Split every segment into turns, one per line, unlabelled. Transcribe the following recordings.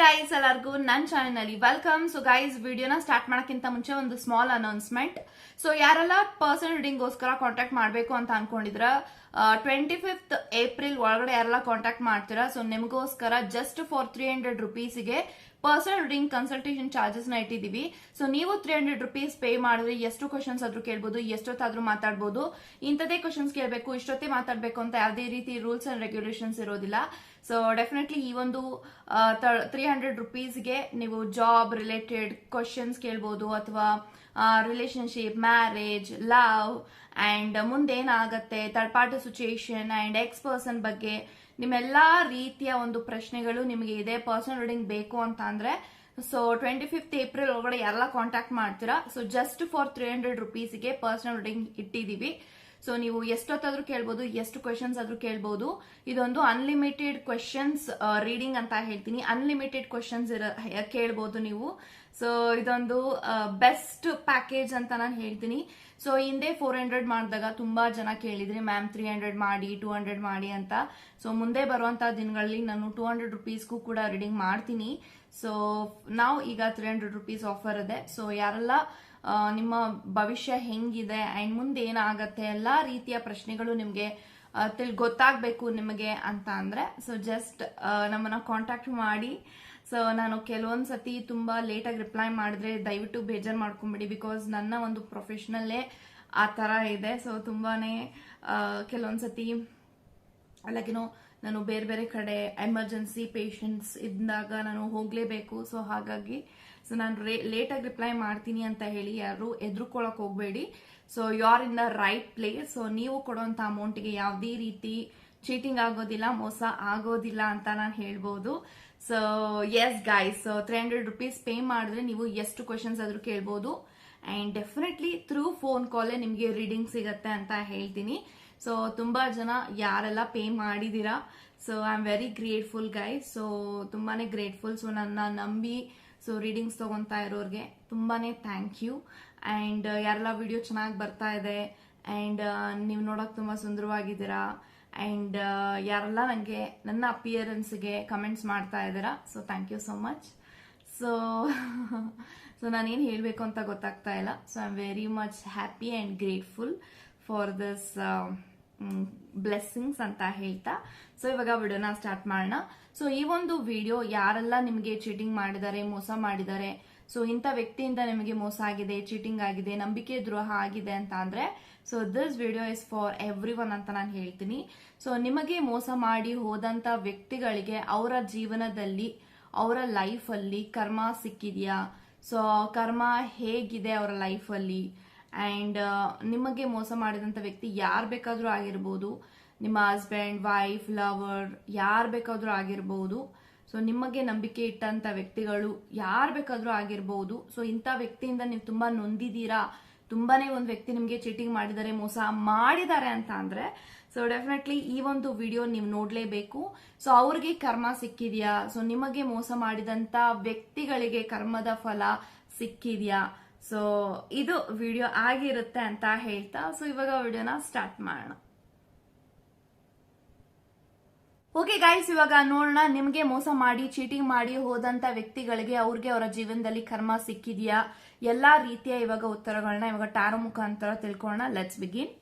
Guys ಎಲ್ಲರಿಗೂ ನನ್ನ channel welcome so guys ವಿಡಿಯೋನ ಸ್ಟಾರ್ಟ್ ಮಾಡೋಕ್ಕಿಂತ ಮುಂಚೆ ಒಂದು ಸ್ಮಾಲ್ ಅನೌನ್ಸ್ಮೆಂಟ್ ಸೊ ಯಾರೆಲ್ಲ ಪರ್ಸನಲ್ ರೀಡಿಂಗ್ಗೋಸ್ಕರ ಕಾಂಟ್ಯಾಕ್ಟ್ ಮಾಡಬೇಕು ಅಂತ ಅನ್ಕೊಂಡಿದ್ರ ಟ್ವೆಂಟಿ ಫಿಫ್ತ್ ಏಪ್ರಿಲ್ ಒಳಗಡೆ ಯಾರೆಲ್ಲ ಕಾಂಟ್ಯಾಕ್ಟ್ ಮಾಡ್ತೀರಾ ಸೊ ನಿಮಗೋಸ್ಕರ ಜಸ್ಟ್ ಫಾರ್ ತ್ರೀ ಹಂಡ್ರೆಡ್ ರುಪೀಸ್ಗೆ ಪರ್ಸನಲ್ ರೀಡಿಂಗ್ ಕನ್ಸಲ್ಟೇಷನ್ ಚಾರ್ಜಸ್ನ ಇಟ್ಟಿದೀವಿ ಸೊ ನೀವು ತ್ರೀ ಹಂಡ್ರೆಡ್ ರುಪೀಸ್ ಪೇ ಮಾಡಿದ್ರೆ ಎಷ್ಟು ಕ್ವಶನ್ಸ್ ಆದ್ರೂ ಕೇಳ್ಬೋದು, ಎಷ್ಟೊತ್ತಾದ್ರೂ ಮಾತಾಡ್ಬೋದು. ಇಂಥದೇ ಕ್ವಶನ್ಸ್ ಕೇಳಬೇಕು, ಇಷ್ಟೊತ್ತೇ ಮಾತಾಡಬೇಕು ಅಂತ ಯಾವುದೇ ರೀತಿ ರೂಲ್ಸ್ ಅಂಡ್ ರೆಗ್ಯುಲೇಷನ್ಸ್ ಇರೋದಿಲ್ಲ. ಸೊ ಡೆಫಿನೆಟ್ಲಿ ಈ ಒಂದು ತ್ರೀ ಹಂಡ್ರೆಡ್ ರುಪೀಸ್ಗೆ ನೀವು ಜಾಬ್ ರಿಲೇಟೆಡ್ ಕ್ವಶನ್ಸ್ ಕೇಳ್ಬೋದು ಅಥವಾ relationship marriage love and ಮುಂದೇನಾಗತ್ತೆ party situation and ex person ಬಗ್ಗೆ ನಿಮ್ಮೆಲ್ಲ ರೀತಿಯ ಒಂದು ಪ್ರಶ್ನೆಗಳು ನಿಮಗೆ ಇದೆ ಪರ್ಸನಲ್ ರೀಡಿಂಗ್ ಬೇಕು ಅಂತ ಅಂದರೆ ಸೊ ಟ್ವೆಂಟಿ ಫಿಫ್ತ್ ಏಪ್ರಿಲ್ ಒಳಗಡೆ ಎಲ್ಲ ಕಾಂಟ್ಯಾಕ್ಟ್ ಮಾಡ್ತೀರಾ so just for three hundred ರುಪೀಸ್ಗೆ personal reading ಇಟ್ಟಿದೀವಿ ಸೊ ನೀವು ಎಷ್ಟೊತ್ತಾದ್ರೂ ಕೇಳ್ಬೋದು, ಎಷ್ಟು ಕ್ವೆಶನ್ಸ್ ಆದ್ರೂ ಕೇಳ್ಬೋದು. ಇದೊಂದು ಅನ್ಲಿಮಿಟೆಡ್ ಕ್ವೆಶನ್ಸ್ ರೀಡಿಂಗ್ ಅಂತ ಹೇಳ್ತೀನಿ. ಅನ್ಲಿಮಿಟೆಡ್ ಕ್ವೆಶನ್ಸ್ ಇರ ಕೇಳ್ಬೋದು ನೀವು. ಸೊ ಇದೊಂದು ಬೆಸ್ಟ್ ಪ್ಯಾಕೇಜ್ ಅಂತ ನಾನು ಹೇಳ್ತೀನಿ. ಸೊ ಹಿಂದೆ ಫೋರ್ ಹಂಡ್ರೆಡ್ ಮಾಡಿದಾಗ ತುಂಬಾ ಜನ ಕೇಳಿದ್ರಿ ಮ್ಯಾಮ್ ತ್ರೀ ಹಂಡ್ರೆಡ್ ಮಾಡಿ ಟೂ ಹಂಡ್ರೆಡ್ ಮಾಡಿ ಅಂತ. ಸೊ ಮುಂದೆ ಬರುವಂತ ದಿನಗಳಲ್ಲಿ ನಾನು ಟೂ ಹಂಡ್ರೆಡ್ ರುಪೀಸ್ಗೂ ಕೂಡ ರೀಡಿಂಗ್ ಮಾಡ್ತೀನಿ. ಸೊ ನಾವು ಈಗ ತ್ರೀ ಹಂಡ್ರೆಡ್ ರುಪೀಸ್ ಆಫರ್ ಇದೆ. ಸೊ ಯಾರೆಲ್ಲ ನಿಮ್ಮ ಭವಿಷ್ಯ ಹೆಂಗಿದೆ? ಆ್ಯಂಡ್ ಮುಂದೆ ಏನಾಗತ್ತೆ? ಎಲ್ಲ ರೀತಿಯ ಪ್ರಶ್ನೆಗಳು ನಿಮಗೆ ತಿಳ್, ಗೊತ್ತಾಗಬೇಕು ನಿಮಗೆ ಅಂತ ಅಂದರೆ ಸೊ ಜಸ್ಟ್ ನಮ್ಮನ್ನು ಕಾಂಟ್ಯಾಕ್ಟ್ ಮಾಡಿ. ಸೊ ನಾನು ಕೆಲವೊಂದು ಸತಿ ತುಂಬ ಲೇಟಾಗಿ ರಿಪ್ಲೈ ಮಾಡಿದ್ರೆ ದಯವಿಟ್ಟು ಬೇಜಾರು ಮಾಡ್ಕೊಂಬಿಡಿ ಬಿಕಾಸ್ ನನ್ನ ಒಂದು ಪ್ರೊಫೆಷ್ನಲ್ಲೇ ಆ ಥರ ಇದೆ. ಸೊ ತುಂಬಾ ಕೆಲವೊಂದು ಸತಿ ಲೈಕ್ ಏನೋ ನಾನು ಬೇರೆ ಬೇರೆ ಕಡೆ ಎಮರ್ಜೆನ್ಸಿ ಪೇಷಂಟ್ಸ್ ಇದ್ದಾಗ ನಾನು ಹೋಗಲೇಬೇಕು. ಸೊ ಹಾಗಾಗಿ ಸೊ ನಾನು ಲೇಟಾಗಿ ರಿಪ್ಲೈ ಮಾಡ್ತೀನಿ ಅಂತ ಹೇಳಿ ಯಾರು ಎದುರುಕೊಳ್ಳೋಕೆ ಹೋಗಬೇಡಿ. So you are in the right place so ನೀವು ಕೊಡುವಂಥ ಅಮೌಂಟ್ಗೆ ಯಾವುದೇ ರೀತಿ ಚೀಟಿಂಗ್ ಆಗೋದಿಲ್ಲ, ಮೋಸ ಆಗೋದಿಲ್ಲ ಅಂತ ನಾನು ಹೇಳ್ಬೋದು. So yes guys so three hundred rupees pay ಮಾಡಿದ್ರೆ ನೀವು ಎಷ್ಟು ಕ್ವಶನ್ಸ್ ಆದ್ರೂ ಕೇಳ್ಬೋದು. ಅಂಡ್ ಡೆಫಿನೆಟ್ಲಿ ಥ್ರೂ ಫೋನ್ ಕಾಲೇ ನಿಮಗೆ ರೀಡಿಂಗ್ ಸಿಗತ್ತೆ ಅಂತ ಹೇಳ್ತೀನಿ. ಸೊ ತುಂಬಾ ಜನ ಯಾರೆಲ್ಲ ಪೇ ಮಾಡಿದೀರಾ? So I am very grateful guys so ತುಂಬಾನೇ ಗ್ರೇಟ್ಫುಲ್ ಸೊ ನನ್ನ ನಂಬಿ ಸೊ ರೀಡಿಂಗ್ಸ್ ತೊಗೊತಾ ಇರೋರಿಗೆ ತುಂಬಾನೇ ಥ್ಯಾಂಕ್ ಯು ಆ್ಯಂಡ್ ಯಾರೆಲ್ಲ ವಿಡಿಯೋ ಚೆನ್ನಾಗಿ ಬರ್ತಾ ಇದೆ ಆ್ಯಂಡ್ ನೀವು ನೋಡೋಕೆ ತುಂಬ ಸುಂದರವಾಗಿದ್ದೀರಾ ಆ್ಯಂಡ್ ಯಾರೆಲ್ಲ ನನಗೆ ನನ್ನ ಅಪಿಯರೆನ್ಸ್ಗೆ ಕಮೆಂಟ್ಸ್ ಮಾಡ್ತಾ ಇದ್ದೀರಾ so thank you so much so so ನಾನೇನು ಹೇಳಬೇಕು ಅಂತ ಗೊತ್ತಾಗ್ತಾ ಇಲ್ಲ. So I am very much happy and grateful for this blessings ಅಂತ ಹೇಳ್ತಾ. ಸೊ ಇವಾಗ ವಿಡಿಯೋನ ಸ್ಟಾರ್ಟ್ ಮಾಡೋಣ. ಸೊ ಈ ಒಂದು ವಿಡಿಯೋ ಯಾರೆಲ್ಲ ನಿಮಗೆ ಚೀಟಿಂಗ್ ಮಾಡಿದ್ದಾರೆ, ಮೋಸ ಮಾಡಿದ್ದಾರೆ ಸೊ ಇಂಥ ವ್ಯಕ್ತಿಯಿಂದ ನಿಮಗೆ ಮೋಸ ಆಗಿದೆ ಚೀಟಿಂಗ್ ಆಗಿದೆ, ನಂಬಿಕೆ ದ್ರೋಹ ಆಗಿದೆ ಅಂತ ಅಂದರೆ so this video is for everyone ಅಂತ ನಾನು ಹೇಳ್ತೀನಿ. ಸೊ ನಿಮಗೆ ಮೋಸ ಮಾಡಿ ಹೋದಂಥ ವ್ಯಕ್ತಿಗಳಿಗೆ ಅವರ ಜೀವನದಲ್ಲಿ, ಅವರ ಲೈಫಲ್ಲಿ ಕರ್ಮ ಸಿಕ್ಕಿದೆಯಾ? ಸೊ ಕರ್ಮ ಹೇಗಿದೆ ಅವರ ಲೈಫಲ್ಲಿ ಆ್ಯಂಡ್ ನಿಮಗೆ ಮೋಸ ಮಾಡಿದಂಥ ವ್ಯಕ್ತಿ ಯಾರು ಬೇಕಾದರೂ ಆಗಿರ್ಬೋದು. ನಿಮ್ಮ ಹಸ್ಬೆಂಡ್ ವೈಫ್ ಲವರ್ ಯಾರು ಬೇಕಾದರೂ ಆಗಿರ್ಬೋದು. ಸೊ ನಿಮಗೆ ನಂಬಿಕೆ ಇಟ್ಟಂಥ ವ್ಯಕ್ತಿಗಳು ಯಾರು ಬೇಕಾದರೂ ಆಗಿರ್ಬೋದು. ಸೊ ಇಂಥ ವ್ಯಕ್ತಿಯಿಂದ ನೀವು ತುಂಬ ನೊಂದಿದ್ದೀರಾ? ತುಂಬಾನೇ ಒಂದು ವ್ಯಕ್ತಿ ನಿಮಗೆ ಚೀಟಿಂಗ್ ಮಾಡಿದ್ದಾರೆ ಮೋಸ ಮಾಡಿದ್ದಾರೆ ಅಂತ ಅಂದರೆ ಸೊ ಡೆಫಿನೆಟ್ಲಿ ಈ ಒಂದು ವಿಡಿಯೋ ನೀವು ನೋಡಲೇಬೇಕು. ಸೊ ಅವ್ರಿಗೆ ಕರ್ಮ ಸಿಕ್ಕಿದೆಯಾ? ಸೊ ನಿಮಗೆ ಮೋಸ ಮಾಡಿದಂಥ ವ್ಯಕ್ತಿಗಳಿಗೆ ಕರ್ಮದ ಫಲ ಸಿಕ್ಕಿದ್ಯಾ? ಸೊ ಇದು ವಿಡಿಯೋ ಆಗಿರುತ್ತೆ ಅಂತ ಹೇಳ್ತಾ ಸೊ ಇವಾಗ ವಿಡಿಯೋನ ಸ್ಟಾರ್ಟ್ ಮಾಡೋಣ. ಓಕೆ ಗೈಸ್ ಇವಾಗ ನೋಡೋಣ, ನಿಮ್ಗೆ ಮೋಸ ಮಾಡಿ ಚೀಟಿಂಗ್ ಮಾಡಿ ಹೋದಂತ ವ್ಯಕ್ತಿಗಳಿಗೆ ಅವ್ರಿಗೆ ಅವರ ಜೀವನದಲ್ಲಿ ಕರ್ಮ ಸಿಕ್ಕಿದೆಯಾ? ಎಲ್ಲಾ ರೀತಿಯ ಇವಾಗ ಉತ್ತರಗಳನ್ನ ಇವಾಗ ಟಾರೋ ಮುಖಾಂತರ ತಿಳ್ಕೊಳ್ಳೋಣ. Let's begin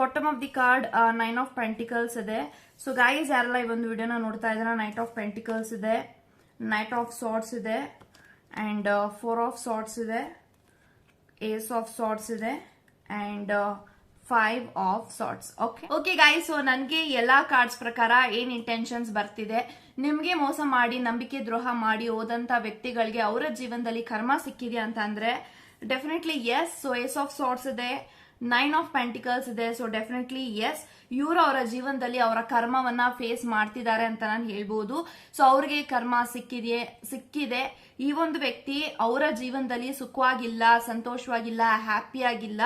bottom of the card nine of pentacles ಇದೆ. ಸೊ ಗೈಸ್ ಯಾರೆಲ್ಲ ಈ ಒಂದು ವಿಡಿಯೋನ ನೋಡ್ತಾ ಇದ್ದೀರಾ ನೈಟ್ ಆಫ್ ಪೆಂಟಿಕಲ್ಸ್ ಇದೆ ನೈಟ್ ಆಫ್ ಸಾರ್ಟ್ಸ್ ಇದೆ ಅಂಡ್ ಫೋರ್ ಆಫ್ ಸಾಟ್ಸ್ ಇದೆ ಏಸ್ ಆಫ್ ಸಾರ್ಟ್ಸ್ ಇದೆ and five of swords okay okay guys so ನನಗೆ ಎಲ್ಲಾ ಕಾರ್ಡ್ಸ್ ಪ್ರಕಾರ ಏನ್ ಇಂಟೆನ್ಷನ್ಸ್ ಬರ್ತಿದೆ, ನಿಮ್ಗೆ ಮೋಸ ಮಾಡಿ, ನಂಬಿಕೆ ದ್ರೋಹ ಮಾಡಿ ಹೋದಂತ ವ್ಯಕ್ತಿಗಳಿಗೆ ಅವರ ಜೀವನದಲ್ಲಿ ಕರ್ಮ ಸಿಕ್ಕಿದೆ ಅಂತ ಅಂದ್ರೆ definitely yes so ace of swords ಇದೆ ನೈನ್ ಆಫ್ ಪೆಂಟಿಕಲ್ಸ್ ಇದೆ. ಸೊ ಡೆಫಿನೆಟ್ಲಿ ಎಸ್ ಇವರು ಅವರ ಜೀವನದಲ್ಲಿ ಅವರ ಕರ್ಮವನ್ನ ಫೇಸ್ ಮಾಡ್ತಿದ್ದಾರೆ ಅಂತ ನಾನು ಹೇಳ್ಬೋದು. ಸೊ ಅವ್ರಿಗೆ ಕರ್ಮ ಸಿಕ್ಕಿದೆ ಸಿಕ್ಕಿದೆ. ಈ ಒಂದು ವ್ಯಕ್ತಿ ಅವರ ಜೀವನದಲ್ಲಿ ಸುಖವಾಗಿಲ್ಲ, ಸಂತೋಷವಾಗಿಲ್ಲ ಹ್ಯಾಪಿಯಾಗಿಲ್ಲ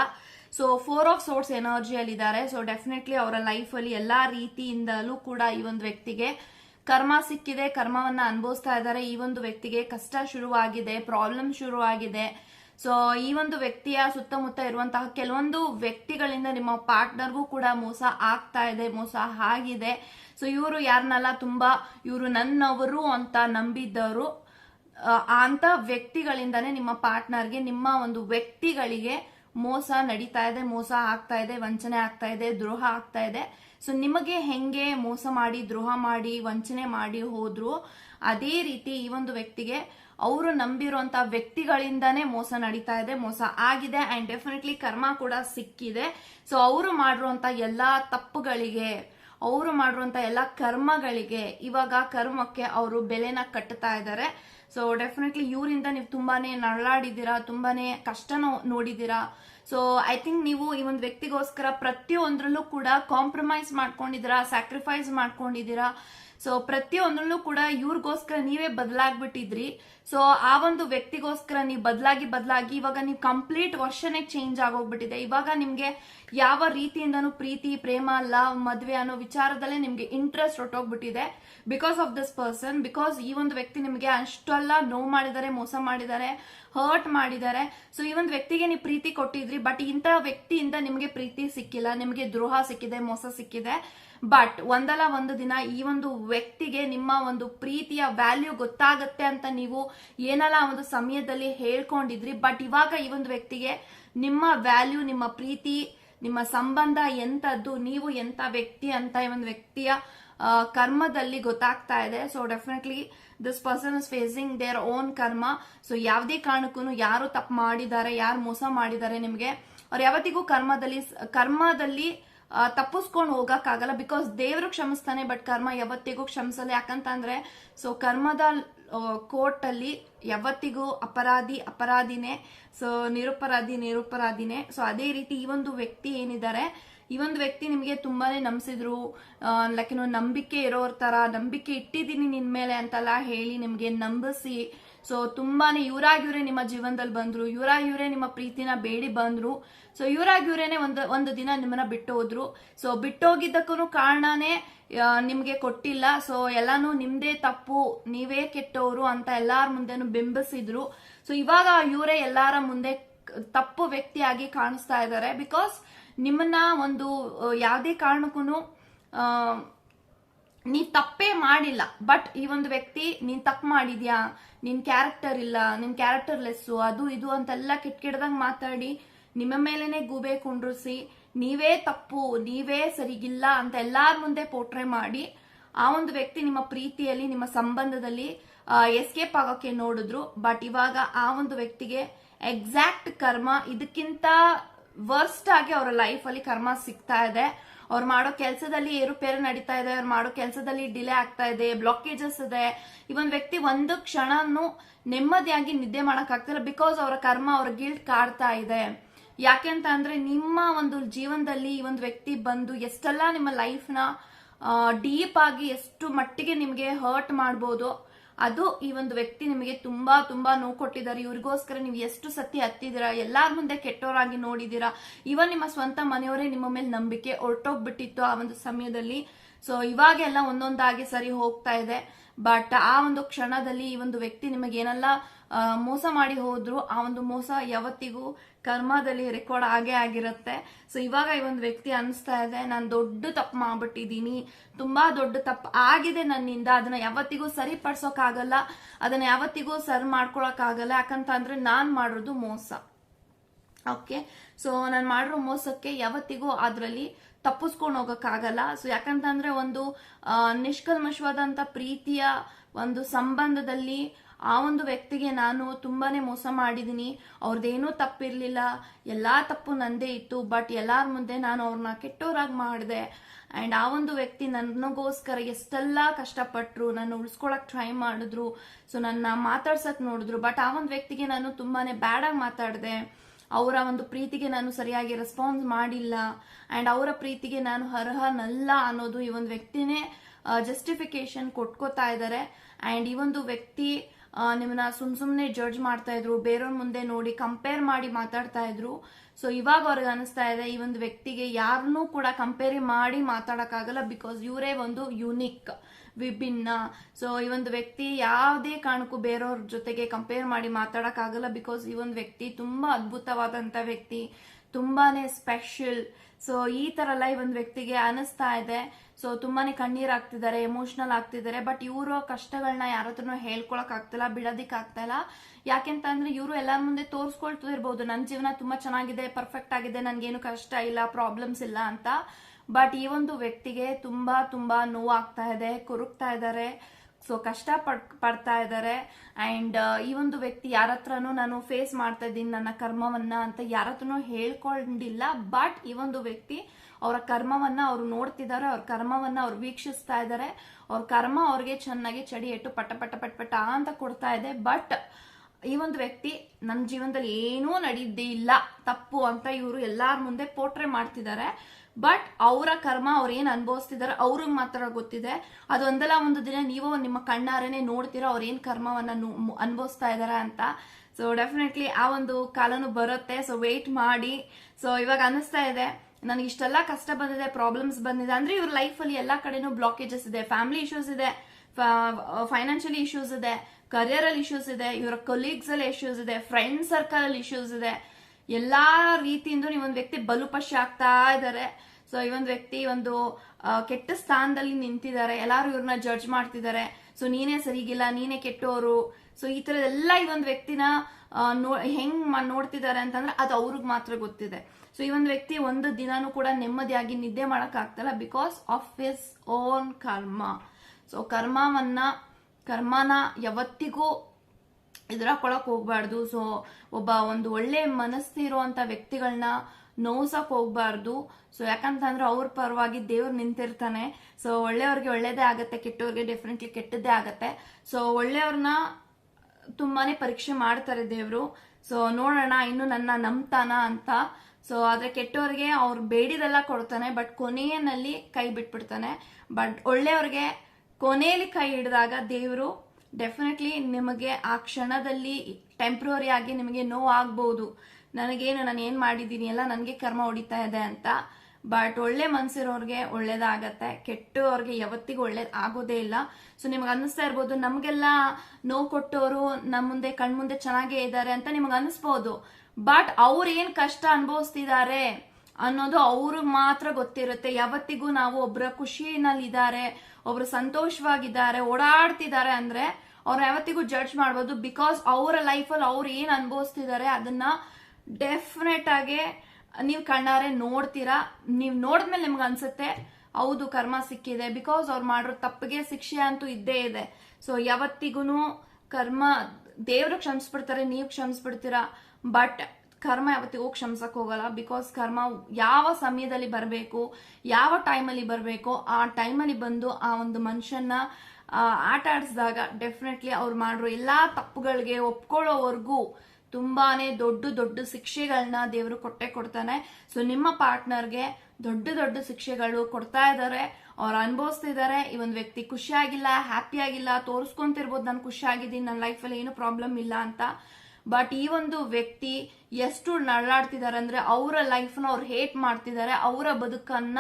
ಸೊ ಫೋರ್ ಆಫ್ ಸೋರ್ಸ್ ಎನರ್ಜಿಯಲ್ಲಿ ಇದ್ದಾರೆ. ಸೊ ಡೆಫಿನೆಟ್ಲಿ ಅವರ ಲೈಫಲ್ಲಿ ಎಲ್ಲಾ ರೀತಿಯಿಂದಲೂ ಕೂಡ ಈ ಒಂದು ವ್ಯಕ್ತಿಗೆ ಕರ್ಮ ಸಿಕ್ಕಿದೆ, ಕರ್ಮವನ್ನ ಅನುಭವಿಸ್ತಾ ಇದ್ದಾರೆ. ಈ ಒಂದು ವ್ಯಕ್ತಿಗೆ ಕಷ್ಟ ಶುರುವಾಗಿದೆ ಪ್ರಾಬ್ಲಮ್ ಶುರುವಾಗಿದೆ. ಸೊ ಈ ಒಂದು ವ್ಯಕ್ತಿಯ ಸುತ್ತಮುತ್ತ ಇರುವಂತಹ ಕೆಲವೊಂದು ವ್ಯಕ್ತಿಗಳಿಂದ ನಿಮ್ಮ ಪಾರ್ಟ್ನರ್ಗೂ ಕೂಡ ಮೋಸ ಆಗ್ತಾ ಇದೆ, ಮೋಸ ಆಗಿದೆ. ಸೊ ಇವರು ಯಾರನ್ನೆಲ್ಲ ತುಂಬಾ ಇವರು ನನ್ನವರು ಅಂತ ನಂಬಿದ್ದವರು ಅಂತ ವ್ಯಕ್ತಿಗಳಿಂದಾನೇ ನಿಮ್ಮ ಪಾರ್ಟ್ನರ್ಗೆ, ನಿಮ್ಮ ಒಂದು ವ್ಯಕ್ತಿಗಳಿಗೆ ಮೋಸ ನಡೀತಾ ಇದೆ, ಮೋಸ ಆಗ್ತಾ ಇದೆ, ವಂಚನೆ ಆಗ್ತಾ ಇದೆ, ದ್ರೋಹ ಆಗ್ತಾ ಇದೆ. ಸೊ ನಿಮಗೆ ಹೆಂಗೆ ಮೋಸ ಮಾಡಿ, ದ್ರೋಹ ಮಾಡಿ, ವಂಚನೆ ಮಾಡಿ ಹೋದ್ರು, ಅದೇ ರೀತಿ ಈ ಒಂದು ವ್ಯಕ್ತಿಗೆ ಅವರು ನಂಬಿರುವಂತ ವ್ಯಕ್ತಿಗಳಿಂದಾನೇ ಮೋಸ ನಡೀತಾ ಇದೆ, ಮೋಸ ಆಗಿದೆ ಅಂಡ್ ಡೆಫಿನೆಟ್ಲಿ ಕರ್ಮ ಕೂಡ ಸಿಕ್ಕಿದೆ. ಸೊ ಅವರು ಮಾಡಿರುವಂತ ಎಲ್ಲಾ ತಪ್ಪುಗಳಿಗೆ, ಅವರು ಮಾಡಿರುವಂತ ಎಲ್ಲಾ ಕರ್ಮಗಳಿಗೆ ಇವಾಗ ಕರ್ಮಕ್ಕೆ ಅವರು ಬೆಲೆನ ಕಟ್ಟುತ್ತಾ ಇದ್ದಾರೆ. ಸೊ ಡೆಫಿನೆಟ್ಲಿ ಇವರಿಂದ ನೀವು ತುಂಬಾನೇ ನರಳಾಡಿದ್ದೀರಾ, ತುಂಬಾನೇ ಕಷ್ಟನ ನೋಡಿದ್ದೀರಾ. ಸೊ ಐ ಥಿಂಕ್ ನೀವು ಈ ಒಂದು ವ್ಯಕ್ತಿಗೋಸ್ಕರ ಪ್ರತಿಯೊಂದರಲ್ಲೂ ಕೂಡ ಕಾಂಪ್ರಮೈಸ್ ಮಾಡ್ಕೊಂಡಿದ್ದೀರಾ ಸ್ಯಾಕ್ರಿಫೈಸ್ ಮಾಡ್ಕೊಂಡಿದ್ದೀರಾ. ಸೊ ಪ್ರತಿಯೊಂದರಲ್ಲೂ ಕೂಡ ಇವ್ರಿಗೋಸ್ಕರ ನೀವೇ ಬದಲಾಗ್ಬಿಟ್ಟಿದ್ರಿ. ಸೊ ಆ ಒಂದು ವ್ಯಕ್ತಿಗೋಸ್ಕರ ನೀವು ಬದಲಾಗಿ ಬದಲಾಗಿ ಇವಾಗ ನೀವು ಕಂಪ್ಲೀಟ್ ವರ್ಷನೇ ಚೇಂಜ್ ಆಗೋಗ್ಬಿಟ್ಟಿದೆ. ಇವಾಗ ನಿಮ್ಗೆ ಯಾವ ರೀತಿಯಿಂದನೂ ಪ್ರೀತಿ, ಪ್ರೇಮ ಲವ್ ಮದ್ವೆ ಅನ್ನೋ ವಿಚಾರದಲ್ಲೇ ನಿಮ್ಗೆ interest ಹೊಟ್ಟೋಗ್ಬಿಟ್ಟಿದೆ because of this person because ಈ ಒಂದು ವ್ಯಕ್ತಿ ನಿಮಗೆ ಅಷ್ಟೆಲ್ಲ ನೋವು ಮಾಡಿದ್ದಾರೆ, ಮೋಸ ಮಾಡಿದ್ದಾರೆ ಹರ್ಟ್ ಮಾಡಿದ್ದಾರೆ. ಸೊ ಈ ಒಂದು ವ್ಯಕ್ತಿಗೆ ನೀವು ಪ್ರೀತಿ ಕೊಟ್ಟಿದ್ರಿ ಬಟ್ ಇಂಥ ವ್ಯಕ್ತಿಯಿಂದ ನಿಮಗೆ ಪ್ರೀತಿ ಸಿಕ್ಕಿಲ್ಲ, ನಿಮಗೆ ದ್ರೋಹ ಸಿಕ್ಕಿದೆ, ಮೋಸ ಸಿಕ್ಕಿದೆ. ಬಟ್ ಒಂದಲ್ಲ ಒಂದು ದಿನ ಈ ಒಂದು ವ್ಯಕ್ತಿಗೆ ನಿಮ್ಮ ಒಂದು ಪ್ರೀತಿಯ ವ್ಯಾಲ್ಯೂ ಗೊತ್ತಾಗತ್ತೆ ಅಂತ ನೀವು ಏನಲ್ಲ ಒಂದು ಸಮಯದಲ್ಲಿ ಹೇಳ್ಕೊಂಡಿದ್ರಿ. ಬಟ್ ಇವಾಗ ಈ ಒಂದು ವ್ಯಕ್ತಿಗೆ ನಿಮ್ಮ ವ್ಯಾಲ್ಯೂ ನಿಮ್ಮ ಪ್ರೀತಿ, ನಿಮ್ಮ ಸಂಬಂಧ ಎಂತದ್ದು, ನೀವು ಎಂತ ವ್ಯಕ್ತಿ ಅಂತ ಈ ಒಂದು ವ್ಯಕ್ತಿಯ ಕರ್ಮದಲ್ಲಿ ಗೊತ್ತಾಗ್ತಾ ಇದೆ. So definitely this person is facing their own karma so ಯಾವುದೇ ಕಾರಣಕ್ಕೂ ಯಾರು ತಪ್ಪು ಮಾಡಿದ್ದಾರೆ, ಯಾರು ಮೋಸ ಮಾಡಿದ್ದಾರೆ ನಿಮಗೆ, ಅವ್ರು ಯಾವತ್ತಿಗೂ ಕರ್ಮದಲ್ಲಿ ಕರ್ಮದಲ್ಲಿ ತಪ್ಪಿಸ್ಕೊಂಡು ಹೋಗಕ್ಕಾಗಲ್ಲ ಬಿಕಾಸ್ ದೇವರು ಕ್ಷಮಿಸ್ತಾನೆ ಬಟ್ ಕರ್ಮ ಯಾವತ್ತಿಗೂ ಕ್ಷಮಿಸಲ್ಲ. ಯಾಕಂತ ಅಂದ್ರೆ ಸೊ ಕರ್ಮದ ಕೋರ್ಟ್ ಅಲ್ಲಿ ಯಾವತ್ತಿಗೂ ಅಪರಾಧಿ, ಅಪರಾಧಿನೇ ಸೊ ನಿರುಪರಾಧಿ, ನಿರುಪರಾಧಿನೇ. ಸೊ ಅದೇ ರೀತಿ ಈ ಒಂದು ವ್ಯಕ್ತಿ ಏನಿದ್ದಾರೆ, ಈ ಒಂದು ವ್ಯಕ್ತಿ ನಿಮಗೆ ತುಂಬಾನೇ ನಂಬಿಸಿದ್ರು. ಲೈಕ್ ನಂಬಿಕೆ ಇರೋರ್ ತರ, ನಂಬಿಕೆ ಇಟ್ಟಿದ್ದೀನಿ ನಿನ್ ಮೇಲೆ ಅಂತೆಲ್ಲ ಹೇಳಿ ನಿಮಗೆ ನಂಬಿಸಿ ಸೊ ತುಂಬಾನೇ ಇವರಾಗಿ ಇವರೇ ನಿಮ್ಮ ಜೀವನದಲ್ಲಿ ಬಂದ್ರು. ಇವರಾಗಿ ಇವರೇ ನಿಮ್ಮ ಪ್ರೀತಿನ ಬೇಡಿ ಬಂದ್ರು. ಸೊ ಇವರಾಗಿ ಇವರೇನೆ ಒಂದು ಒಂದು ದಿನ ನಿಮ್ಮನ್ನ ಬಿಟ್ಟು ಹೋದ್ರು. ಸೊ ಬಿಟ್ಟೋಗಿದ್ದಕ್ಕೂ ಕಾರಣನೇ ನಿಮ್ಗೆ ಕೊಟ್ಟಿಲ್ಲ. ಸೊ ಎಲ್ಲಾನು ನಿಮ್ದೇ ತಪ್ಪು. ನೀವೇ ಕೆಟ್ಟವರು ಅಂತ ಎಲ್ಲಾರ ಮುಂದೆನು ಬಿಂಬಿಸಿದ್ರು. ಸೊ ಇವಾಗ ಇವರೇ ಎಲ್ಲಾರ ಮುಂದೆ ತಪ್ಪು ವ್ಯಕ್ತಿಯಾಗಿ ಕಾಣಿಸ್ತಾ ಇದ್ದಾರೆ. ಬಿಕಾಸ್ ನಿಮ್ಮನ್ನ ಒಂದು ಯಾವುದೇ ಕಾರಣಕ್ಕೂ ನೀ ತಪ್ಪೇ ಮಾಡಿಲ್ಲ ಬಟ್ ಈ ಒಂದು ವ್ಯಕ್ತಿ ನೀನ್ ತಪ್ಪು ಮಾಡಿದ್ಯಾ? ನಿನ್ ಕ್ಯಾರೆಕ್ಟರ್ ಇಲ್ಲ, ನಿನ್ ಕ್ಯಾರೆಕ್ಟರ್ ಲೆಸ್ಸು ಅದು ಇದು ಅಂತೆಲ್ಲ ಕೆಟ್ಟ ಕೆಟ್ಟದಾಗ ಮಾತಾಡಿ, ನಿಮ್ಮ ಮೇಲೇನೆ ಗೂಬೆ ಕುಂಡ್ರಿಸಿ, ನೀವೇ ತಪ್ಪು, ನೀವೇ ಸರಿಗಿಲ್ಲ ಅಂತ ಎಲ್ಲಾರ ಮುಂದೆ ಪೋಟ್ರೆ ಮಾಡಿ, ಆ ಒಂದು ವ್ಯಕ್ತಿ ನಿಮ್ಮ ಪ್ರೀತಿಯಲ್ಲಿ, ನಿಮ್ಮ ಸಂಬಂಧದಲ್ಲಿ ಎಸ್ಕೇಪ್ ಆಗೋಕೆ ನೋಡಿದ್ರು ಬಟ್ ಇವಾಗ ಆ ಒಂದು ವ್ಯಕ್ತಿಗೆ ಎಕ್ಸಾಕ್ಟ್ ಕರ್ಮ, ಇದಕ್ಕಿಂತ ವರ್ಸ್ಟ್ ಆಗಿ ಅವರ ಲೈಫ್ ಅಲ್ಲಿ ಕರ್ಮ ಸಿಗ್ತಾ ಇದೆ. ಅವ್ರು ಮಾಡೋ ಕೆಲಸದಲ್ಲಿ ಏರುಪೇರು ನಡೀತಾ ಇದೆ, ಅವ್ರು ಮಾಡೋ ಕೆಲಸದಲ್ಲಿ ಡಿಲೇ ಆಗ್ತಾ ಇದೆ ಬ್ಲಾಕೇಜಸ್ ಇದೆ. ಈ ಒಂದು ವ್ಯಕ್ತಿ ಒಂದು ಕ್ಷಣನೂ ನೆಮ್ಮದಿಯಾಗಿ ನಿದ್ದೆ ಮಾಡೋಕ್ಕಾಗ್ತಿಲ್ಲ ಬಿಕಾಸ್ ಅವರ ಕರ್ಮ ಅವರ ಗಿಲ್ಟ್ ಕಾಡ್ತಾ ಇದೆ. ಯಾಕೆ ಅಂತ ಅಂದ್ರೆ ನಿಮ್ಮ ಒಂದು ಜೀವನದಲ್ಲಿ ಈ ಒಂದು ವ್ಯಕ್ತಿ ಬಂದು ಎಷ್ಟೆಲ್ಲ ನಿಮ್ಮ ಲೈಫ್ನ ಡೀಪ್ ಆಗಿ ಎಷ್ಟು ಮಟ್ಟಿಗೆ ನಿಮಗೆ ಹರ್ಟ್ ಮಾಡ್ಬೋದು ಅದು ಈ ಒಂದು ವ್ಯಕ್ತಿ ನಿಮಗೆ ತುಂಬಾ ತುಂಬಾ ನೋವು ಕೊಟ್ಟಿದ್ದಾರೆ. ಇವ್ರಿಗೋಸ್ಕರ ನೀವು ಎಷ್ಟು ಸತಿ ಹತ್ತಿದ್ದೀರಾ, ಎಲ್ಲಾರ ಮುಂದೆ ಕೆಟ್ಟವರಾಗಿ ನೋಡಿದೀರಾ ಇವನ್ ನಿಮ್ಮ ಸ್ವಂತ ಮನೆಯವರೇ ನಿಮ್ಮ ಮೇಲೆ ನಂಬಿಕೆ ಹೊರಟೋಗ್ಬಿಟ್ಟಿತ್ತು ಆ ಒಂದು ಸಮಯದಲ್ಲಿ. ಸೊ ಇವಾಗೆಲ್ಲ ಒಂದೊಂದಾಗಿ ಸರಿ ಹೋಗ್ತಾ ಇದೆ. ಬಟ್ ಆ ಒಂದು ಕ್ಷಣದಲ್ಲಿ ಈ ಒಂದು ವ್ಯಕ್ತಿ ನಿಮಗೆ ಏನೆಲ್ಲ ಮೋಸ ಮಾಡಿ ಹೋದ್ರು, ಆ ಒಂದು ಮೋಸ ಯಾವತ್ತಿಗೂ ಕರ್ಮದಲ್ಲಿ ರೆಕಾರ್ಡ್ ಆಗೇ ಆಗಿರುತ್ತೆ. ಸೊ ಇವಾಗ ಈ ಒಂದು ವ್ಯಕ್ತಿ ಅನಿಸ್ತಾ ಇದೆ, ನಾನು ದೊಡ್ಡ ತಪ್ಪು ಮಾಡ್ಬಿಟ್ಟಿದ್ದೀನಿ. ತುಂಬಾ ದೊಡ್ಡ ತಪ್ಪು ಆಗಿದೆ ನನ್ನಿಂದ. ಅದನ್ನ ಯಾವತ್ತಿಗೂ ಸರಿಪಡಿಸೋಕ್ಕಾಗಲ್ಲ ಅದನ್ನ ಯಾವತ್ತಿಗೂ ಸರಿ ಯಾಕಂತ ಅಂದ್ರೆ ನಾನ್ ಮಾಡಿರೋದು ಮೋಸ. ಓಕೆ ಸೊ ನಾನು ಮಾಡಿರೋ ಮೋಸಕ್ಕೆ ಯಾವತ್ತಿಗೂ ಅದರಲ್ಲಿ ತಪ್ಪಿಸ್ಕೊಂಡು ಹೋಗಕ್ಕಾಗಲ್ಲ. ಸೊ ಯಾಕಂತಂದ್ರೆ ಒಂದು ನಿಷ್ಕಲ್ಮಶವಾದಂಥ ಪ್ರೀತಿಯ ಒಂದು ಸಂಬಂಧದಲ್ಲಿ ಆ ಒಂದು ವ್ಯಕ್ತಿಗೆ ನಾನು ತುಂಬಾನೇ ಮೋಸ ಮಾಡಿದ್ದೀನಿ. ಅವ್ರದ್ದೇನೂ ತಪ್ಪಿರಲಿಲ್ಲ. ಎಲ್ಲಾ ತಪ್ಪು ನಂದೇ ಇತ್ತು. ಬಟ್ ಎಲ್ಲಾರ ಮುಂದೆ ನಾನು ಅವ್ರನ್ನ ಕೆಟ್ಟೋರಾಗಿ ಮಾಡಿದೆ. ಅಂಡ್ ಆ ಒಂದು ವ್ಯಕ್ತಿ ನನಗೋಸ್ಕರ ಎಷ್ಟೆಲ್ಲ ಕಷ್ಟಪಟ್ರು, ನನ್ನ ಉಳಿಸ್ಕೊಳಕ್ ಟ್ರೈ ಮಾಡಿದ್ರು. ಸೊ ನನ್ನ ಮಾತಾಡ್ಸಕ್ ನೋಡಿದ್ರು. ಬಟ್ ಆ ಒಂದು ವ್ಯಕ್ತಿಗೆ ನಾನು ತುಂಬಾನೇ ಬ್ಯಾಡಾಗಿ ಮಾತಾಡಿದೆ. ಅವರ ಒಂದು ಪ್ರೀತಿಗೆ ನಾನು ಸರಿಯಾಗಿ ರೆಸ್ಪಾನ್ಸ್ ಮಾಡಿಲ್ಲ. ಅಂಡ್ ಅವರ ಪ್ರೀತಿಗೆ ನಾನು ಅರ್ಹನಲ್ಲ ಅನ್ನೋದು ಈ ಒಂದು ವ್ಯಕ್ತಿನೇ ಜಸ್ಟಿಫಿಕೇಶನ್ ಕೊಟ್ಕೋತಾ ಇದ್ದಾರೆ. ಅಂಡ್ ಈ ಒಂದು ವ್ಯಕ್ತಿ ನಿಮ್ಮನ್ನ ಸುಮ್ ಸುಮ್ಮನೆ ಜಡ್ಜ್ ಮಾಡ್ತಾ ಇದ್ರು ಬೇರೆಯವ್ರ ಮುಂದೆ ನೋಡಿ ಕಂಪೇರ್ ಮಾಡಿ ಮಾತಾಡ್ತಾ ಇದ್ರು. ಸೊ ಇವಾಗ ಅವ್ರಿಗೆ ಅನಿಸ್ತಾ ಇದೆ, ಈ ಒಂದು ವ್ಯಕ್ತಿಗೆ ಯಾರನ್ನೂ ಕೂಡ ಕಂಪೇರ್ ಮಾಡಿ ಮಾತಾಡೋಕ್ಕಾಗಲ್ಲ ಬಿಕಾಸ್ ಇವರೇ ಒಂದು ಯುನಿಕ್ ವಿಭಿನ್ನ. ಸೊ ಈ ಒಂದು ವ್ಯಕ್ತಿ ಯಾವುದೇ ಕಾರಣಕ್ಕೂ ಬೇರೆಯವ್ರ ಜೊತೆಗೆ ಕಂಪೇರ್ ಮಾಡಿ ಮಾತಾಡೋಕ್ಕಾಗಲ್ಲ ಬಿಕಾಸ್ ಈ ಒಂದು ವ್ಯಕ್ತಿ ತುಂಬ ಅದ್ಭುತವಾದಂಥ ವ್ಯಕ್ತಿ, ತುಂಬಾನೇ ಸ್ಪೆಷಲ್ ಸೊ ಈ ಥರ ಎಲ್ಲ ಈ ಒಂದು ವ್ಯಕ್ತಿಗೆ ಅನಿಸ್ತಾ ಇದೆ. ಸೊ ತುಂಬಾನೇ ಕಣ್ಣೀರ್ ಆಗ್ತಿದ್ದಾರೆ ಎಮೋಷನಲ್ ಆಗ್ತಿದ್ದಾರೆ ಬಟ್ ಇವರು ಕಷ್ಟಗಳನ್ನ ಯಾರ ಹತ್ರನೂ ಹೇಳ್ಕೊಳಕ್ ಆಗ್ತಿಲ್ಲ ಬಿಡೋದಿಕ್ ಇವರು ಎಲ್ಲರ ಮುಂದೆ ತೋರಿಸ್ಕೊಳ್ತಿರ್ಬೋದು ನನ್ನ ಜೀವನ ತುಂಬಾ ಚೆನ್ನಾಗಿದೆ ಪರ್ಫೆಕ್ಟ್ ಆಗಿದೆ, ನನ್ಗೇನು ಕಷ್ಟ ಇಲ್ಲ ಪ್ರಾಬ್ಲಮ್ಸ್ ಇಲ್ಲ ಅಂತ. ಬಟ್ ಈ ಒಂದು ವ್ಯಕ್ತಿಗೆ ತುಂಬಾ ತುಂಬಾ ನೋವಾಗ್ತಾ ಇದೆ, ಕುರುಕ್ತಾ ಇದ್ದಾರೆ. ಸೊ ಕಷ್ಟ ಪಡ್, ಪಡ್ತಾ ಇದ್ದಾರೆ. ಅಂಡ್ ಈ ಒಂದು ವ್ಯಕ್ತಿ ಯಾರ ನಾನು ಫೇಸ್ ಮಾಡ್ತಾ ಇದ್ದೀನಿ, ನನ್ನ ಕರ್ಮವನ್ನ ಅಂತ ಯಾರ ಹತ್ರನೂ ಹೇಳ್ಕೊಂಡಿಲ್ಲ. ಬಟ್ ಈ ಒಂದು ವ್ಯಕ್ತಿ ಅವರ ಕರ್ಮವನ್ನ ಅವ್ರು ನೋಡ್ತಿದ್ದಾರೆ, ಅವ್ರ ಕರ್ಮವನ್ನ ಅವ್ರು ವೀಕ್ಷಿಸ್ತಾ ಇದ್ದಾರೆ. ಅವ್ರ ಕರ್ಮ ಅವ್ರಿಗೆ ಚೆನ್ನಾಗಿ ಚಡಿ ಇಟ್ಟು ಪಟ ಪಟ ಪಟ ಪಟ ಅಂತ ಕೊಡ್ತಾ ಇದೆ. ಬಟ್ ಈ ಒಂದು ವ್ಯಕ್ತಿ ನನ್ನ ಜೀವನದಲ್ಲಿ ಏನೂ ನಡೀದೇ ಇಲ್ಲ, ತಪ್ಪು ಅಂತ ಇವರು ಎಲ್ಲಾರ ಮುಂದೆ ಪೋಟ್ರೆ ಮಾಡ್ತಿದ್ದಾರೆ. ಬಟ್ ಅವರ ಕರ್ಮ ಅವ್ರು ಏನ್ ಅನುಭವಿಸ್ತಿದ್ದಾರೆ ಅವ್ರಿಗೆ ಮಾತ್ರ ಗೊತ್ತಿದೆ. ಅದೊಂದಲ್ಲ ಒಂದು ದಿನ ನೀವು ನಿಮ್ಮ ಕಣ್ಣಾರೇನೆ ನೋಡ್ತೀರಾ ಅವ್ರ ಏನ್ ಕರ್ಮವನ್ನ ಅನುಭವಿಸ್ತಾ ಇದಾರೆ ಅಂತ. ಸೊ ಡೆಫಿನೆಟ್ಲಿ ಆ ಒಂದು ಕಾಲನು ಬರುತ್ತೆ. ಸೊ ವೇಟ್ ಮಾಡಿ. ಸೊ ಇವಾಗ ಅನಿಸ್ತಾ ಇದೆ. ನನಗೆ ಇಷ್ಟೆಲ್ಲ ಕಷ್ಟ ಬಂದಿದೆ ಪ್ರಾಬ್ಲಮ್ಸ್ ಬಂದಿದೆ. ಅಂದ್ರೆ ಇವ್ರ ಲೈಫಲ್ಲಿ ಎಲ್ಲಾ ಕಡೆನೂ ಬ್ಲಾಕೇಜಸ್ ಇದೆ. ಫ್ಯಾಮಿಲಿ ಇಶ್ಯೂಸ್ ಇದೆ. ಫೈನಾನ್ಷಿಯಲಿ ಇಶ್ಯೂಸ್ ಇದೆ. ಕರಿಯರ್ ಅಲ್ಲಿ ಇಶ್ಯೂಸ್ ಇದೆ. ಇವರ ಕೊಲೀಗ್ಸ್ ಅಲ್ಲಿ ಇಶ್ಯೂಸ್ ಇದೆ. ಫ್ರೆಂಡ್ ಸರ್ಕಲ್ ಅಲ್ಲಿ ಇಶ್ಯೂಸ್ ಇದೆ. ಎಲ್ಲಾ ರೀತಿಯಿಂದ ಈ ಒಂದು ವ್ಯಕ್ತಿ ಬಲುಪಶಿ ಆಗ್ತಾ ಇದ್ದಾರೆ. ಸೊ ಈ ಒಂದು ವ್ಯಕ್ತಿ ಒಂದು ಕೆಟ್ಟ ಸ್ಥಾನದಲ್ಲಿ ನಿಂತಿದ್ದಾರೆ. ಎಲ್ಲಾರು ಇವ್ರನ್ನ ಜಡ್ಜ್ ಮಾಡ್ತಿದ್ದಾರೆ. ಸೊ ನೀನೇ ಸರಿಗಿಲ್ಲ, ನೀನೇ ಕೆಟ್ಟೋರು. ಸೊ ಈ ತರದೆಲ್ಲ ಈ ಒಂದು ವ್ಯಕ್ತಿನ ಹೆಂಗ್ ನೋಡ್ತಿದ್ದಾರೆ ಅಂತಂದ್ರೆ ಅದು ಅವ್ರಿಗೆ ಮಾತ್ರ ಗೊತ್ತಿದೆ. ಸೊ ಈ ಒಂದು ವ್ಯಕ್ತಿ ಒಂದು ದಿನಾನು ಕೂಡ ನೆಮ್ಮದಿಯಾಗಿ ನಿದ್ದೆ ಮಾಡಕ್ ಆಗ್ತಲ್ಲ because of his own karma so ಕರ್ಮವನ್ನ ಕರ್ಮನ ಯಾವತ್ತಿಗೂ ಎದುರಾಕೊಳಕ್ ಹೋಗ್ಬಾರ್ದು. ಸೊ ಒಬ್ಬ ಒಂದು ಒಳ್ಳೆ ಮನಸ್ಸಿರುವಂತ ವ್ಯಕ್ತಿಗಳನ್ನ ನೋವ್ಸಕ್ ಹೋಗ್ಬಾರ್ದು. ಸೊ ಯಾಕಂತಂದ್ರೆ ಅವ್ರ ಪರವಾಗಿ ದೇವ್ರು ನಿಂತಿರ್ತಾನೆ. ಸೊ ಒಳ್ಳೆಯವ್ರಿಗೆ ಒಳ್ಳೇದೇ ಆಗತ್ತೆ, ಕೆಟ್ಟವ್ರಿಗೆ ಡೆಫಿನೆಟ್ಲಿ ಕೆಟ್ಟದ್ದೇ ಆಗತ್ತೆ. ಸೊ ಒಳ್ಳೆಯವ್ರನ್ನ ತುಂಬಾನೇ ಪರೀಕ್ಷೆ ಮಾಡ್ತಾರೆ ದೇವ್ರು. ಸೊ ನೋಡೋಣ, ಇನ್ನು ನನ್ನ ನಂಬ್ತಾನ ಅಂತ. ಸೊ ಆದ್ರೆ ಕೆಟ್ಟವ್ರಿಗೆ ಅವ್ರು ಬೇಡಿದೆಲ್ಲ ಕೊಡ್ತಾನೆ ಬಟ್ ಕೊನೆಯಲ್ಲಿ ಕೈ ಬಿಟ್ಬಿಡ್ತಾನೆ. ಬಟ್ ಒಳ್ಳೆಯವ್ರಿಗೆ ಕೊನೆಯಲ್ಲಿ ಕೈ ಹಿಡಿದಾಗ ದೇವರು ಡೆಫಿನೆಟ್ಲಿ ನಿಮಗೆ ಆ ಕ್ಷಣದಲ್ಲಿ ಟೆಂಪ್ರವರಿ ಆಗಿ ನಿಮಗೆ ನೋವು ಆಗ್ಬಹುದು ನನಗೇನು, ನಾನು ಏನು ಮಾಡಿದ್ದೀನಿ ಎಲ್ಲ ನನಗೆ ಕರ್ಮ ಹೊಡಿತಾ ಇದೆ ಅಂತ. ಬಟ್ ಒಳ್ಳೆ ಮನ್ಸಿರೋರ್ಗೆ ಒಳ್ಳೇದಾಗತ್ತೆ. ಕೆಟ್ಟವ್ರಿಗೆ ಯಾವತ್ತಿಗೂ ಒಳ್ಳೇದ್ ಆಗೋದೇ ಇಲ್ಲ. ಸೊ ನಿಮ್ಗೆ ಅನಿಸ್ತಾ ಇರ್ಬೋದು, ನಮಗೆಲ್ಲ ನೋವು ಕೊಟ್ಟವರು ನಮ್ಮ ಮುಂದೆ, ಕಣ್ಮುಂದೆ ಚೆನ್ನಾಗೇ ಇದ್ದಾರೆ ಅಂತ ನಿಮಗೆ ಅನಿಸ್ಬೋದು ಬಟ್ ಅವ್ರು ಏನ್ ಕಷ್ಟ ಅನುಭವಿಸ್ತಿದ್ದಾರೆ ಅನ್ನೋದು ಅವ್ರಿಗೆ ಮಾತ್ರ ಗೊತ್ತಿರುತ್ತೆ. ಯಾವತ್ತಿಗೂ ನಾವು ಒಬ್ಬರ ಖುಷಿನಲ್ಲಿ ಇದ್ದಾರೆ ಒಬ್ರು ಸಂತೋಷವಾಗಿದ್ದಾರೆ, ಓಡಾಡ್ತಿದ್ದಾರೆ ಅಂದ್ರೆ ಅವ್ರ ಯಾವತ್ತಿಗೂ ಜಡ್ಜ್ ಮಾಡ್ಬೋದು ಬಿಕಾಸ್ ಅವರ ಲೈಫಲ್ಲಿ ಅವ್ರು ಏನ್ ಅನುಭವಿಸ್ತಿದ್ದಾರೆ ಅದನ್ನ ಡೆಫಿನೆಟ್ ಆಗಿ ನೀವು ಕಣ್ಣಾರೆ ನೋಡ್ತೀರಾ. ನೀವು ನೋಡಿದ್ಮೇಲೆ ನಿಮ್ಗೆ ಅನ್ಸುತ್ತೆ, ಹೌದು ಕರ್ಮ ಸಿಕ್ಕಿದೆ. ಬಿಕಾಸ್ ಅವ್ರು ಮಾಡಿರೋ ತಪ್ಪಿಗೆ ಶಿಕ್ಷೆ ಅಂತೂ ಇದ್ದೇ ಇದೆ. ಸೊ ಯಾವತ್ತಿಗೂ ಕರ್ಮ ದೇವರು ಕ್ಷಮಿಸ್ಬಿಡ್ತಾರೆ, ನೀವು ಕ್ಷಮಿಸ್ಬಿಡ್ತೀರಾ. ಬಟ್ ಕರ್ಮ ಯಾವತ್ತಿಗೂ ಕ್ಷಮಿಸಕ್ ಹೋಗಲ್ಲ ಬಿಕಾಸ್ ಕರ್ಮ ಯಾವ ಸಮಯದಲ್ಲಿ ಬರಬೇಕು, ಯಾವ ಟೈಮಲ್ಲಿ ಬರಬೇಕು, ಆ ಟೈಮಲ್ಲಿ ಬಂದು ಆ ಒಂದು ಮನುಷ್ಯನ ಆಟ ಆಡಿಸಿದಾಗ ಡೆಫಿನೆಟ್ಲಿ ಅವ್ರು ಮಾಡಿರೋ ಎಲ್ಲಾ ತಪ್ಪುಗಳಿಗೆ ಒಪ್ಕೊಳ್ಳೋವರೆಗೂ ತುಂಬಾನೇ ದೊಡ್ಡ ದೊಡ್ಡ ಶಿಕ್ಷೆಗಳನ್ನ ದೇವರು ಕೊಟ್ಟೆ ಕೊಡ್ತಾನೆ. ಸೊ ನಿಮ್ಮ ಪಾರ್ಟ್ನರ್ಗೆ ದೊಡ್ಡ ದೊಡ್ಡ ಶಿಕ್ಷೆಗಳು ಕೊಡ್ತಾ ಇದ್ದಾರೆ. ಅವ್ರು ಅನುಭವಿಸ್ತಿದ್ದಾರೆ ಈ ಒಂದು ವ್ಯಕ್ತಿ ಖುಷಿಯಾಗಿಲ್ಲ ಹ್ಯಾಪಿ ಆಗಿಲ್ಲ, ತೋರಿಸ್ಕೊಂತಿರ್ಬೋದು, ನಾನು ಖುಷಿಯಾಗಿದ್ದೀನಿ ನನ್ನ ಲೈಫಲ್ಲಿ ಏನು ಪ್ರಾಬ್ಲಮ್ ಇಲ್ಲ ಅಂತ. ಬಟ್ ಈ ಒಂದು ವ್ಯಕ್ತಿ ಎಷ್ಟು ನರಳಾಡ್ತಿದ್ದಾರೆ ಅಂದ್ರೆ ಅವರ ಲೈಫ್ನ ಅವ್ರು ಹೇಟ್ ಮಾಡ್ತಿದ್ದಾರೆ, ಅವರ ಬದುಕನ್ನ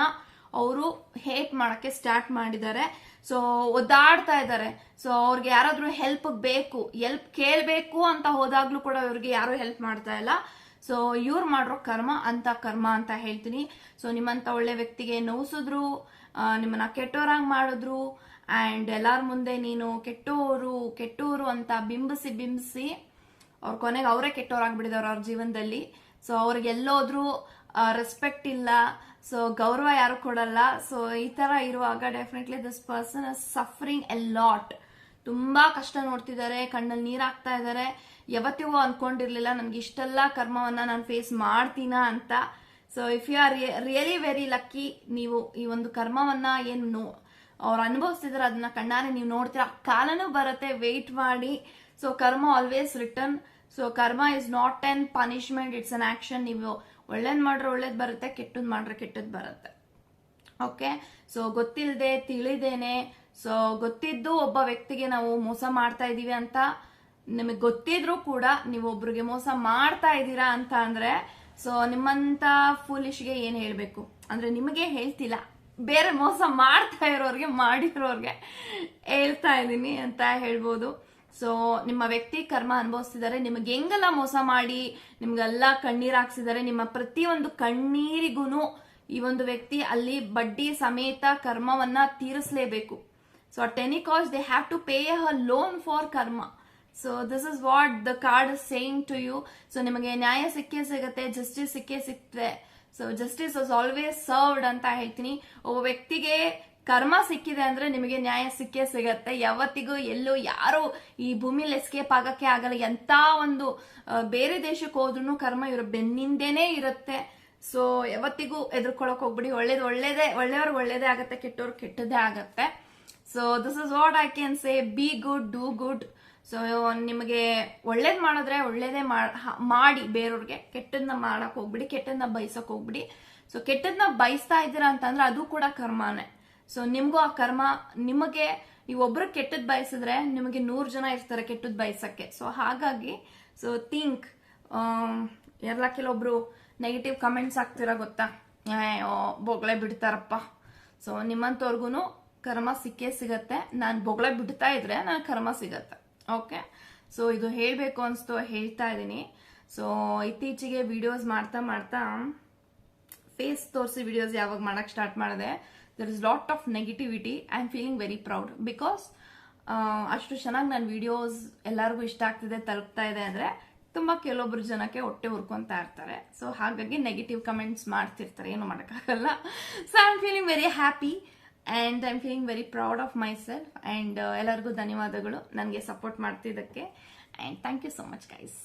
ಅವರು ಹೇಟ್ ಮಾಡಕ್ಕೆ ಸ್ಟಾರ್ಟ್ ಮಾಡಿದ್ದಾರೆ. ಸೊ ಒದ್ದಾಡ್ತಾ ಇದ್ದಾರೆ. ಸೊ ಅವ್ರಿಗೆ ಯಾರಾದ್ರೂ ಹೆಲ್ಪ್ ಬೇಕು ಹೆಲ್ಪ್ ಕೇಳಬೇಕು ಅಂತ ಹೋದಾಗ್ಲೂ ಕೂಡ ಇವ್ರಿಗೆ ಯಾರು ಹೆಲ್ಪ್ ಮಾಡ್ತಾ ಇಲ್ಲ. ಸೊ ಇವ್ರು ಮಾಡಿರೋ ಕರ್ಮ ಅಂತ ಕರ್ಮ ಅಂತ ಹೇಳ್ತೀನಿ. ಸೊ ನಿಮ್ಮಂತ ಒಳ್ಳೆ ವ್ಯಕ್ತಿಗೆ ನೋವಿಸಿದ್ರು ನಿಮ್ಮನ್ನ ಕೆಟ್ಟೋರಾಗಿ ಮಾಡಿದ್ರು ಅಂಡ್ ಎಲ್ಲರ ಮುಂದೆ ನೀನು ಕೆಟ್ಟೋರು ಕೆಟ್ಟೋರು ಅಂತ ಬಿಂಬಿಸಿ ಬಿಂಬಿಸಿ ಅವ್ರ ಕೊನೆಗೆ ಅವರೇ ಕೆಟ್ಟವರಾಗ್ಬಿಟ್ಟಿದ್ದಾರೆ ಅವ್ರ ಜೀವನದಲ್ಲಿ. ಸೊ ಅವ್ರಿಗೆ ಎಲ್ಲೋದ್ರೂ ರೆಸ್ಪೆಕ್ಟ್ ಇಲ್ಲ. ಸೊ ಗೌರವ ಯಾರು ಕೊಡಲ್ಲ. ಸೊ ಈ ತರ ಇರುವಾಗ definitely this person suffering a lot ತುಂಬಾ ಕಷ್ಟ ನೋಡ್ತಿದ್ದಾರೆ, ಕಣ್ಣಲ್ಲಿ ನೀರಾಗ್ತಾ ಇದ್ದಾರೆ. ಯಾವತ್ತಿಗೂ ಅನ್ಕೊಂಡಿರ್ಲಿಲ್ಲ, ನನ್ಗೆ ಇಷ್ಟೆಲ್ಲ ಕರ್ಮವನ್ನ ನಾನು ಫೇಸ್ ಮಾಡ್ತೀನ ಅಂತ. So if you are really very lucky ನೀವು ಈ ಒಂದು ಕರ್ಮವನ್ನ ಏನು ಅವ್ರು ಅನುಭವಿಸ್ತಿದ್ರೆ, ಅದನ್ನ ಕಣ್ಣಾರೆ ನೀವು ನೋಡ್ತೀರಾ. ಕಾಲನೂ ಬರುತ್ತೆ ವೆಯ್ಟ್ ಮಾಡಿ. So karma always return so karma is not an punishment it's an action ನೀವು ಒಳ್ಳೇದ್ ಮಾಡ್ರೆ ಒಳ್ಳೇದ್ ಬರುತ್ತೆ, ಕೆಟ್ಟದ್ ಮಾಡ್ರೆ ಕೆಟ್ಟದ್ ಬರುತ್ತೆ. ಓಕೆ ಸೊ ಗೊತ್ತಿಲ್ಲದೆ ತಿಳಿದೇನೆ. ಸೊ ಗೊತ್ತಿದ್ದು ಒಬ್ಬ ವ್ಯಕ್ತಿಗೆ ನಾವು ಮೋಸ ಮಾಡ್ತಾ ಇದೀವಿ ಅಂತ ನಿಮಗೆ ಗೊತ್ತಿದ್ರು ಕೂಡ ನೀವು ಒಬ್ರಿಗೆ ಮೋಸ ಮಾಡ್ತಾ ಇದ್ದೀರಾ ಅಂತ ಅಂದ್ರೆ ಸೊ ನಿಮ್ಮಂತ ಫೂಲಿಶ್ಗೆ ಏನ್ ಹೇಳ್ಬೇಕು? ಅಂದ್ರೆ ನಿಮಗೆ ಹೇಳ್ತಿಲ್ಲ. ಬೇರೆ ಮೋಸ ಮಾಡ್ತಾ ಇರೋರ್ಗೆ, ಮಾಡಿರೋರ್ಗೆ ಹೇಳ್ತಾ ಇದ್ದೀನಿ ಅಂತ ಹೇಳ್ಬೋದು. ಸೊ ನಿಮ್ಮ ವ್ಯಕ್ತಿ ಕರ್ಮ ಅನುಭವಿಸ್ತಿದ್ದಾರೆ, ನಿಮಗೆ ಹೆಂಗೆಲ್ಲ ಮೋಸ ಮಾಡಿ, ನಿಮ್ಗೆಲ್ಲ ಕಣ್ಣೀರ್ ಹಾಕ್ಸಿದ್ದಾರೆ, ನಿಮ್ಮ ಪ್ರತಿಯೊಂದು ಕಣ್ಣೀರಿಗೂ ಈ ಒಂದು ವ್ಯಕ್ತಿ ಅಲ್ಲಿ ಬಡ್ಡಿ ಸಮೇತ ಕರ್ಮವನ್ನ ತೀರಿಸಲೇಬೇಕು. So at any cost they have to pay a loan for karma so this is what the card saying to you so ನಿಮಗೆ ನ್ಯಾಯ ಸಿಕ್ಕೇ ಸಿಗುತ್ತೆ ಜಸ್ಟಿಸ್ ಸಿಕ್ಕೇ ಸಿಗ್ತದೆ so justice was always served ಅಂತ ಹೇಳ್ತೀನಿ. ಒಬ್ಬ ವ್ಯಕ್ತಿಗೆ ಕರ್ಮ ಸಿಕ್ಕಿದೆ ಅಂದ್ರೆ ನಿಮಗೆ ನ್ಯಾಯ ಸಿಕ್ಕೇ ಸಿಗತ್ತೆ. ಯಾವತ್ತಿಗೂ ಎಲ್ಲೂ ಯಾರು ಈ ಭೂಮಿಲಿ ಎಸ್ಕೇಪ್ ಆಗಕ್ಕೆ ಆಗಲ್ಲ. ಎಂತ ಒಂದು ಬೇರೆ ದೇಶಕ್ಕೆ ಹೋದ್ರೂ ಕರ್ಮ ಇವ್ರ ಬೆನ್ನಿಂದೇನೆ ಇರುತ್ತೆ. ಸೊ ಯಾವತ್ತಿಗೂ ಎದುರ್ಕೊಳಕ್ ಹೋಗ್ಬಿಡಿ. ಒಳ್ಳೇದು ಒಳ್ಳೇದೇ ಒಳ್ಳೆಯವ್ರಿಗೆ ಒಳ್ಳೇದೇ ಆಗತ್ತೆ, ಕೆಟ್ಟವ್ರು ಕೆಟ್ಟದೇ ಆಗತ್ತೆ. So this is what I can say be good do good so ನಿಮಗೆ ಒಳ್ಳೇದ್ ಮಾಡಿದ್ರೆ ಒಳ್ಳೇದೇ ಮಾಡ್- ಮಾಡಿ ಬೇರೆಯವ್ರಿಗೆ ಕೆಟ್ಟದನ್ನ ಮಾಡಕ್ ಹೋಗ್ಬಿಡಿ ಕೆಟ್ಟದನ್ನ ಬಯಸಕ್ ಹೋಗ್ಬಿಡಿ. ಸೊ ಕೆಟ್ಟದನ್ನ ಬಯಸ್ತಾ ಇದ್ದೀರಾ ಅಂತಂದ್ರೆ ಅದು ಕೂಡ ಕರ್ಮನೇ. ಸೊ ನಿಮ್ಗೂ ಆ ಕರ್ಮ, ನಿಮಗೆ ಒಬ್ಬರು ಕೆಟ್ಟದ್ ಬಯಸಿದ್ರೆ ನಿಮಗೆ ನೂರು ಜನ ಇರ್ತಾರೆ ಕೆಟ್ಟದ್ ಬಯಸಕ್ಕೆ. ಸೊ ಹಾಗಾಗಿ ಸೊ ಥಿಂಕ್ ಎಲ್ಲ ಕೆಲವೊಬ್ರು ನೆಗೆಟಿವ್ ಕಮೆಂಟ್ಸ್ ಆಗ್ತಿರ ಗೊತ್ತಾ? ಬೊಗಳೆ ಬಿಡ್ತಾರಪ್ಪ. ಸೊ ನಿಮ್ಮಂತವ್ರಿಗೂ ಕರ್ಮ ಸಿಕ್ಕೇ ಸಿಗತ್ತೆ. ನಾನು ಬೊಗಳೆ ಬಿಡ್ತಾ ಇದ್ರೆ ನನ್ನ ಕರ್ಮ ಸಿಗತ್ತೆ. ಓಕೆ ಸೊ ಇದು ಹೇಳಬೇಕು ಅನ್ಸ್ತು, ಹೇಳ್ತಾ ಇದ್ದೀನಿ ಸೊ ಇತ್ತೀಚೆಗೆ ವಿಡಿಯೋಸ್ ಮಾಡ್ತಾ ಮಾಡ್ತಾ ಫೇಸ್ ತೋರಿಸಿ ವಿಡಿಯೋಸ್ ಯಾವಾಗ ಮಾಡೋಕ್ಕೆ ಸ್ಟಾರ್ಟ್ ಮಾಡಿದೆ. There is lot of negativity I am feeling very proud because ಅಷ್ಟು ಚೆನ್ನಾಗಿ ನನ್ನ ವಿಡಿಯೋಸ್ ಎಲ್ಲರಿಗೂ ಇಷ್ಟ ಆಗ್ತಿದೆ, ತಲುಪ್ತಾ ಇದೆ ಅಂದರೆ ತುಂಬ ಕೆಲವೊಬ್ಬರು ಜನಕ್ಕೆ ಹೊಟ್ಟೆ ಉರ್ಕೊಂತಾ ಇರ್ತಾರೆ. ಸೊ ಹಾಗಾಗಿ ನೆಗೆಟಿವ್ ಕಮೆಂಟ್ಸ್ ಮಾಡ್ತಿರ್ತಾರೆ. ಏನು ಮಾಡೋಕ್ಕಾಗಲ್ಲ. So I am feeling very happy and I am feeling very proud of myself and ಎಲ್ಲರಿಗೂ ಧನ್ಯವಾದಗಳು. ನನಗೆ support ಮಾಡ್ತಿದ್ದಕ್ಕೆ. And thank you so much guys